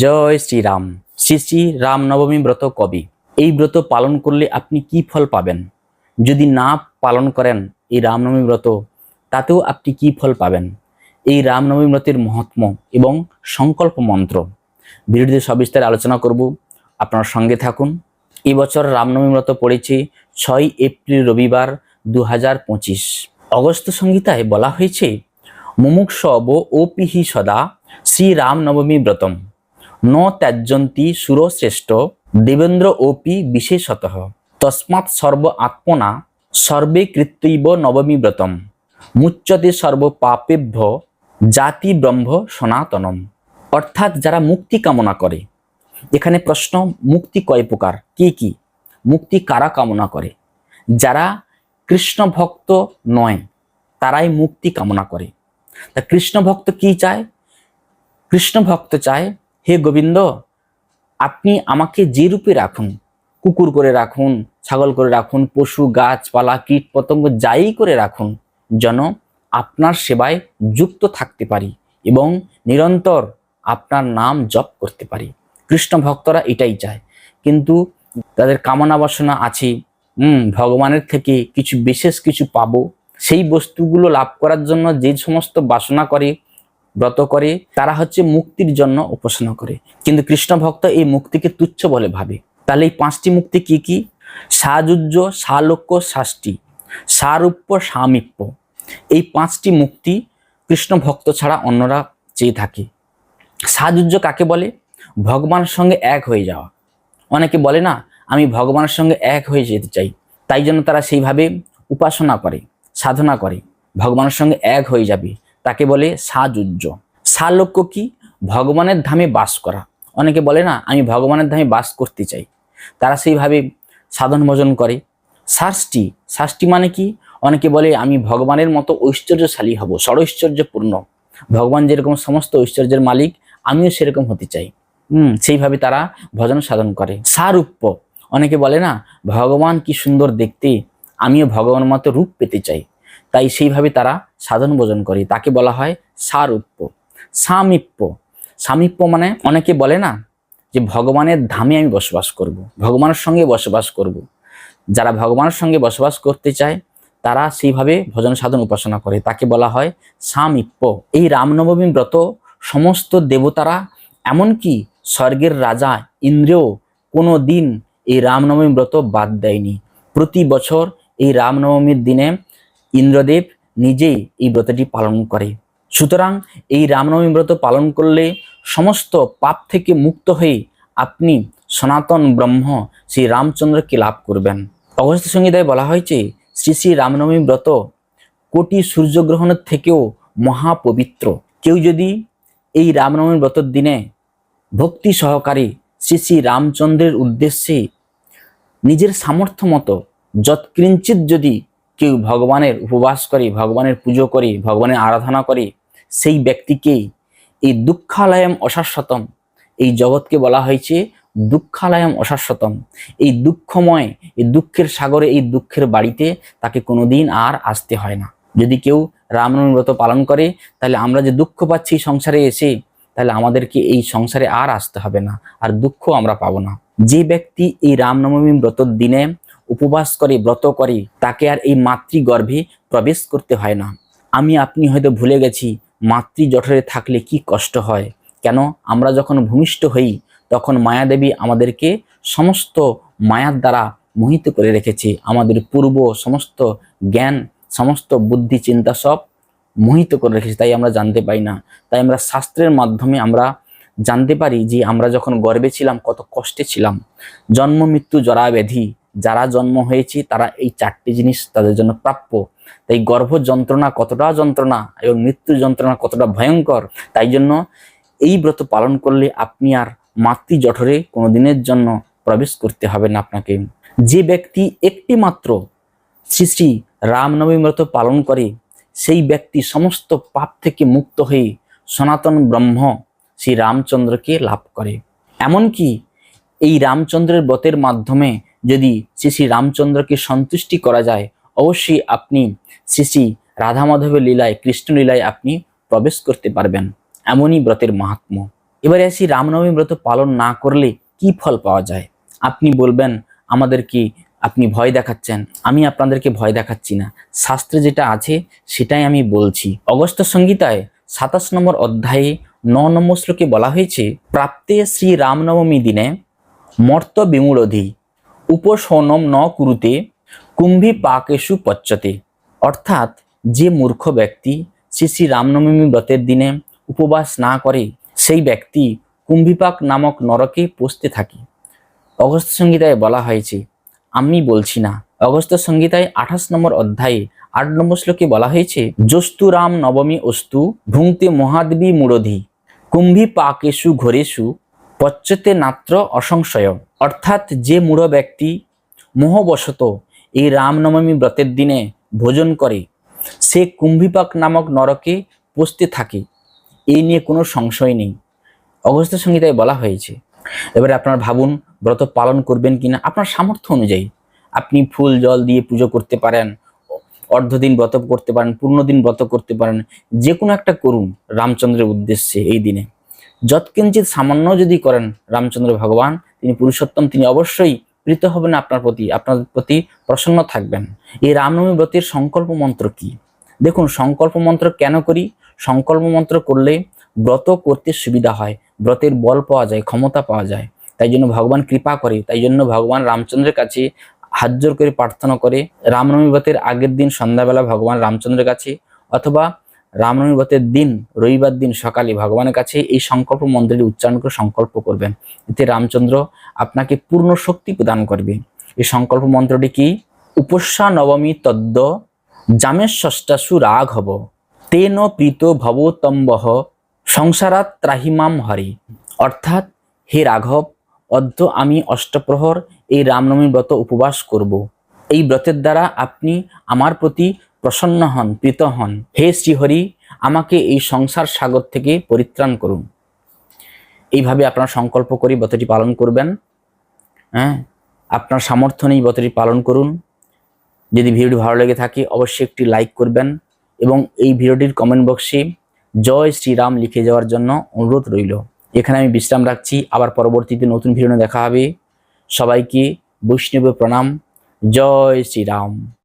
জয় শ্রীরাম। শ্রী শ্রী রামনবমী ব্রত কবি? এই ব্রত পালন করলে আপনি কি ফল পাবেন? যদি না পালন করেন এই রামনবমী ব্রত, তাতেও আপনি কি ফল পাবেন? এই রামনবমী ব্রতের মহাত্ম এবং সংকল্প মন্ত্র। ভিডিওতে সবিস্তারে আলোচনা করব। আপনার সঙ্গে থাকুন। এই বছর রামনবমী ব্রত পড়েছে ছয় এপ্রিল রবিবার দু হাজার পঁচিশ। অগস্ত সংহিতায় বলা হয়েছে মুমুক্ষব ওপিহি সদা শ্রীরামনবমী ব্রতম। ন ত্যায্যন্তি সুরশ্রেষ্ঠ দেবেন্দ্র ওপি বিশেষত। তস্মাৎ সর্ব আত্মনা সর্বে কৃত্যৈব নবমী ব্রতম। মুচ্যতে সর্ব পাপেভ্য জাতি ব্রহ্ম সনাতনম। অর্থাৎ যারা মুক্তি কামনা করে। এখানে প্রশ্ন, মুক্তি কয় প্রকার? কি কি? মুক্তি কারা কামনা করে? যারা কৃষ্ণ ভক্ত নয়, তারাই মুক্তি কামনা করে। তা কৃষ্ণ ভক্ত কি চায়? কৃষ্ণ ভক্ত চায় হে গোবিন্দ, আপনি আমাকে যে রূপে রাখুন, কুকুর করে রাখুন, ছাগল করে রাখুন, পশু, গাছপালা কীট পতঙ্গ যাই করে রাখুন, যেন আপনার সেবায় যুক্ত থাকতে পারি এবং নিরন্তর আপনার নাম জপ করতে পারি। কৃষ্ণ ভক্তরা এটাই চায়। কিন্তু তাদের কামনা বাসনা আছে, হুম, ভগবানের থেকে কিছু বিশেষ কিছু পাবো। সেই বস্তুগুলো লাভ করার জন্য যে সমস্ত বাসনা করে ব্রত করে, তারা হচ্ছে মুক্তির জন্য উপাসনা করে। কিন্তু কৃষ্ণ ভক্ত এই মুক্তিকে তুচ্ছ বলে ভাবে। তাহলে এই পাঁচটি মুক্তি কি কি? সাজুজ্য সালোক্য শাস্তি সারূপ্য, সামিপ্য। এই পাঁচটি মুক্তি কৃষ্ণ ভক্ত ছাড়া অন্যরা চেয়ে থাকে। সাজুজ্য কাকে বলে? ভগবানের সঙ্গে এক হয়ে যাওয়া। অনেকে বলে না, আমি ভগবানের সঙ্গে এক হয়ে যেতে চাই। তাই জন্য তারা সেইভাবে উপাসনা করে, সাধনা করে। ভগবানের সঙ্গে এক হয়ে যাবে। তাকে বলে সাজুজ্য সালোক্য কি? ভগবানের ধামে বাস করা। অনেকে বলে, না, আমি ভগবানের ধামে বাস করতে চাই। তারা সেইভাবে সাধন ভজন করে। শাস্তি। শাস্তি মানে কি? অনেকে বলে, আমি ভগবানের মতো ঐশ্বর্যশালী হব ষড়ৈশ্বর্যপূর্ণ ভগবান যেরকম সমস্ত ঐশ্বর্যের মালিক, আমিও সেরকম হতে চাই। হুম, সেইভাবে তারা ভজন সাধন করে। সারূপ্য। অনেকে বলে, না, ভগবান কি সুন্দর দেখতে? আমিও ভগবানের মতো রূপ পেতে চাই। তাই সেইভাবে তারা সাধন ভোজন করে। তাকে বলা হয় সারূপ্য সামিপ্য সামিপ্য মানে অনেকে বলে না যে ভগবানের ধামে আমি বসবাস করব। ভগবানের সঙ্গে বসবাস করব। যারা ভগবানের সঙ্গে বসবাস করতে চায়, তারা সেইভাবে ভজন সাধন উপাসনা করে। তাকে বলা হয় সামিপ্য এই রামনবমী ব্রত সমস্ত দেবতারা, এমনকি স্বর্গের রাজা ইন্দ্রেও কোনো দিন এই রামনবমী ব্রত বাদ দেয়নি। প্রতি বছর এই রামনবমীর দিনে ইন্দ্রদেব নিজেই এই ব্রতটি পালন করে। সুতরাং এই রামনবমী ব্রত পালন করলে সমস্ত পাপ থেকে মুক্ত হয়ে আপনি সনাতন ব্রহ্ম শ্রী রামচন্দ্রকে লাভ করবেন। অগস্ত সংহিতায় বলা হয়েছে, শ্রী শ্রী রামনবমী ব্রত কোটি সূর্যগ্রহণের থেকেও মহাপবিত্র। কেউ যদি এই রামনবমী ব্রতর দিনে ভক্তি সহকারে শ্রী শ্রী রামচন্দ্রের উদ্দেশ্যে নিজের সামর্থ্য মতো যৎকিঞ্চিত যদি কেউ ভগবানের উপবাস করে, ভগবানের পুজো করে, ভগবানের আরাধনা করে, সেই ব্যক্তিকেই এই দুঃখালয়ম অশাশ্বতম, এই জগৎকে বলা হয়েছে দুঃখালয়ম অশাশ্বতম। এই দুঃখময়, এই দুঃখের সাগরে, এই দুঃখের বাড়িতে তাকে কোনোদিন আর আসতে হয় না। যদি কেউ রামনবমী ব্রত পালন করে, তাহলে আমরা যে দুঃখ পাচ্ছি সংসারে এসে, তাহলে আমাদেরকে এই সংসারে আর আসতে হবে না, আর দুঃখ আমরা পাবো না। যে ব্যক্তি এই রামনবমী ব্রতর দিনে উপবাস করে, ব্রত করে, তাকে আর এই মাতৃগর্ভে প্রবেশ করতে হয় না। আমি আপনি হয়তো ভুলে গেছি মাতৃ জঠরে থাকলে কি কষ্ট হয়? কেন? আমরা যখন ভূমিষ্ঠ হই, তখন মায়াদেবী আমাদেরকে সমস্ত মায়ার দ্বারা মোহিত করে রেখেছে। আমাদের পূর্ব সমস্ত জ্ঞান, সমস্ত বুদ্ধি, চিন্তা সব মোহিত করে রেখেছে, তাই আমরা জানতে পাই না। তাই আমরা শাস্ত্রের মাধ্যমে আমরা জানতে পারি যে আমরা যখন গর্বে ছিলাম, কত কষ্টে ছিলাম। জন্ম, মৃত্যু জরা ব্যাধি যারা জন্ম হয়েছে, তারা এই চারটি জিনিস তাদের জন্য প্রাপ্য। তাই গর্ভ যন্ত্রণা কতটা যন্ত্রণা এবং মৃত্যু যন্ত্রণা কতটা ভয়ঙ্কর, তাই জন্য এই ব্রত পালন করলে আপনি আর মাতৃ জঠরে কোনো দিনের জন্য প্রবেশ করতে হবে না আপনাকে। যে ব্যক্তি একটি মাত্র শ্রী শ্রী রামনবমী ব্রত পালন করে, সেই ব্যক্তি সমস্ত পাপ থেকে মুক্ত হয়ে সনাতন ব্রহ্ম শ্রী রামচন্দ্রকে লাভ করে। এমনকি এই রামচন্দ্রের ব্রতের মাধ্যমে যদি শ্রী শ্রী রামচন্দ্রকে সন্তুষ্টি করা যায়, অবশ্যই আপনি শ্রী শ্রী রাধা মাধবের লীলায়, কৃষ্ণ লীলায় আপনি প্রবেশ করতে পারবেন। এমনই ব্রতের মাহাত্ম্য। এবারে আসি রামনবমী ব্রত পালন না করলে কি ফল পাওয়া যায়? আপনি বলবেন, আমাদের কি আপনি ভয় দেখাচ্ছেন? আমি আপনাদেরকে ভয় দেখাচ্ছি না। শাস্ত্রে যেটা আছে, সেটাই আমি বলছি। অগস্ত সংহিতায় সাতাশ নম্বর অধ্যায়ে ন নম্বর শ্লোকে বলা হয়েছে, প্রাপ্তে শ্রী রামনবমী দিনে মর্ত বিমূঢ়ধি উপশৌনম ন কুরুতে কুম্ভী পাকেশু পচ্যতে অর্থাৎ যে মূর্খ ব্যক্তি শ্রী শ্রী রামনবমী ব্রতের দিনে উপবাস না করে, সেই ব্যক্তি কুম্ভীপাক নামক নরকে পৌঁছতে থাকে। অগস্ত সংহিতায় বলা হয়েছে, আমি বলছি না। অগস্ত সংহিতায় আঠাশ নম্বর অধ্যায়ে আট নম্বর শ্লোকে বলা হয়েছে জস্তু রাম নবমী অস্তু ভুংতে মহাদেবী মূরধি। কুম্ভী পাকেশু ঘোরেশু পচ্যতে নাত্র অসংশয়। অর্থাৎ যে মূঢ় ব্যক্তি মোহবশত এই রামনবমী ব্রতের দিনে ভোজন করে, সে কুম্ভীপাক নামক নরকে পৌঁছতে থাকে। এই নিয়ে কোনো সংশয় নেই। অগস্ত সংহিতায় বলা হয়েছে, এবারে আপনার ভাবুন, ব্রত পালন করবেন কিনা? আপনার সামর্থ্য অনুযায়ী। আপনি ফুল, জল দিয়ে পুজো করতে পারেন, অর্ধদিন ব্রত করতে পারেন পূর্ণ দিন ব্রত করতে পারেন, যে কোনো একটা করুন রামচন্দ্রের উদ্দেশ্যে এই দিনে। যৎকিঞ্চিত সামান্য যদি করেন রামচন্দ্র ভগবান তিনি পুরুষোত্তম, তিনি অবশ্যই প্রীত হবেন আপনার প্রতি আপনার প্রতি প্রসন্ন থাকবেন। এই রামনবমী ব্রতের সংকল্প মন্ত্র কি? দেখুন, সংকল্প মন্ত্র কেন করি? সংকল্প মন্ত্র করলে ব্রত করতে সুবিধা হয়, ব্রতের বল পাওয়া যায়, ক্ষমতা পাওয়া যায়। তাই জন্য ভগবান কৃপা করে, তাই জন্য ভগবান রামচন্দ্রের কাছে হাত করে প্রার্থনা করে, রামনবমী ব্রতের আগের দিন সন্ধ্যাবেলা ভগবান রামচন্দ্রের কাছে অথবা রামনবমী ব্রতের দিন, রবিবার দিন সকালে ভগবানের কাছে এই সংকল্প মন্ত্রটি উচ্চারণ করে সংকল্প করবেন। এতে রামচন্দ্র আপনাকে পূর্ণ শক্তি প্রদান করবে। এই সংকল্প মন্ত্রটি কি? উপস্যা নবমী তদ্দ জামের ষষ্ঠাসু রাগ হব তেন প্রীত ভবতম্বহ সংসারাত ত্রাহিমাম হরি। অর্থাৎ, হে রাঘব, অদ্য আমি অষ্টপ্রহর এই রামনবমী ব্রত উপবাস করব। এই ব্রতের দ্বারা আপনি আমার প্রতি প্রসন্ন হন, প্রীত হন। হে শ্রীহরি, আমাকে এই সংসার সাগর থেকে পরিত্রাণ করুন। এইভাবে আপনার সংকল্প করে ব্রতটি পালন করবেন। হ্যাঁ আপনার সামর্থ্য নেই ব্রতটি পালন করুন। যদি ভিডিওটি ভালো লেগে থাকে, অবশ্যই একটি লাইক করবেন এবং এই ভিডিওটির কমেন্ট বক্সে জয় শ্রীরাম লিখে যাওয়ার জন্য অনুরোধ রইল। এখানে আমি বিশ্রাম রাখছি। আবার পরবর্তীতে নতুন ভিডিও দেখা হবে। সবাইকে বৈষ্ণব প্রণাম। জয় শ্রীরাম।